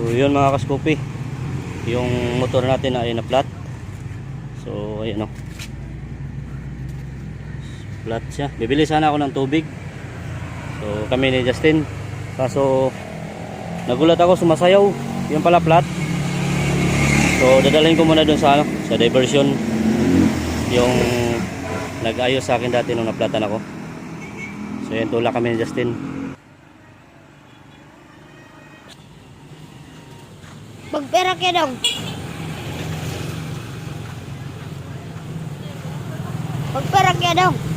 So yun mga kaskupi. Yung motor natin ay na flat. So ayan o. Flat siya. Bibili sana ako ng tubig. So kami ni Justin. Kaso nagulat ako sumasayaw. Yung pala flat. So dadalhin ko muna dun sa ano, sa diversion. Yung nag-ayos sa akin dati nung naplatan ako. So yan tulak kami ni Justin. Magpera ka dong. Magpera ka dong.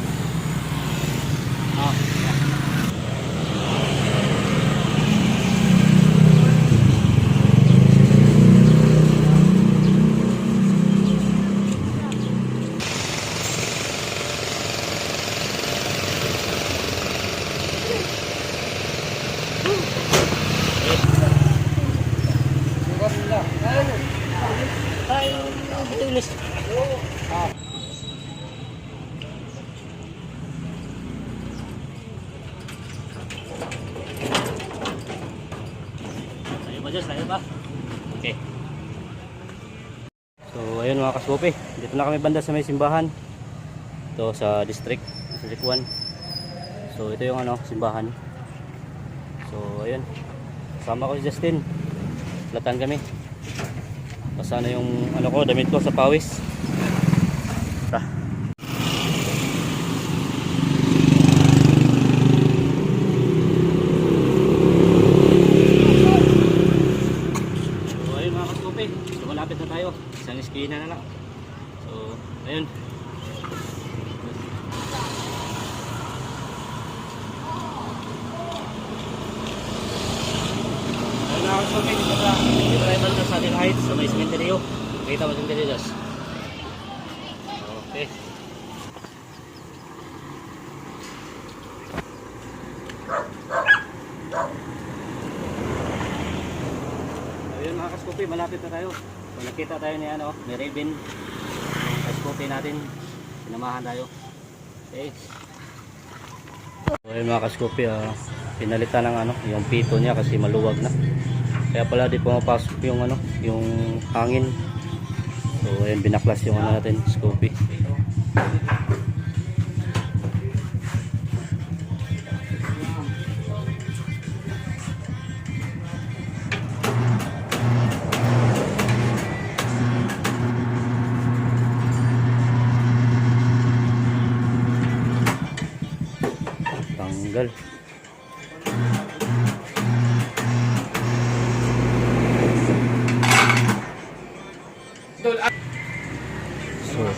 Ay, bitulis. Tayo ba Diyos? Tayo? Okay. So, ayun mga kaskope. Dito na kami banda sa may simbahan. Ito sa district, sa Likuan. So, ito yung ano, simbahan. So, ayun. Kasama ko si Justin. Latan kami. Basa na yung ano ko, damit ko sa pawis. Tara. So ayun mga kaskupi, so malapit na tayo. Isang eskina na lang. So ayun. Kaskupi, dito tayo banda sa Adel Heights sa may cementerio. Kita mo yung Diyos. Okay. Ayun malapit na tayo. So, nakita tayo ni ano, ni Raven. Kaskupi natin. Sinamahan tayo. Okay. Ayun mga kaskupi, ah, pinalitan ng ano, yung pito niya kasi maluwag na. Kaya pala di pumapasok yung ano, yung hangin. So ayun binaklas yung ano natin, Scoopy. Tanggal.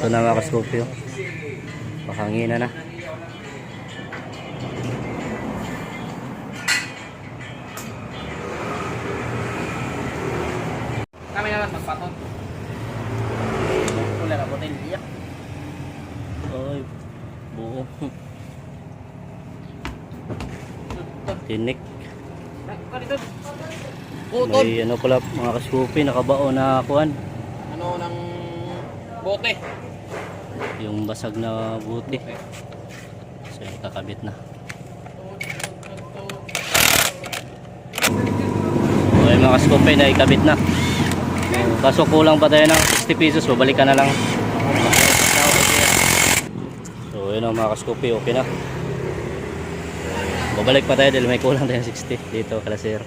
Ito na mga kaskopyo. Pahanginan na. Kami naman magpaton. Wala na botelya. Ay, buo. Tinik. May ano pala mga kaskopi, nakabao na kuan. Ano ng bote. Yung basag na buti. So yung kakabit na. So ayun mga kaskopi na ikabit na. So, kaso kulang pa tayo ng 60 pesos, babalikan na lang. So yun ang mga kaskopi, okay na. Babalik pa tayo dahil may kulang tayo ng 60 dito, kalasir.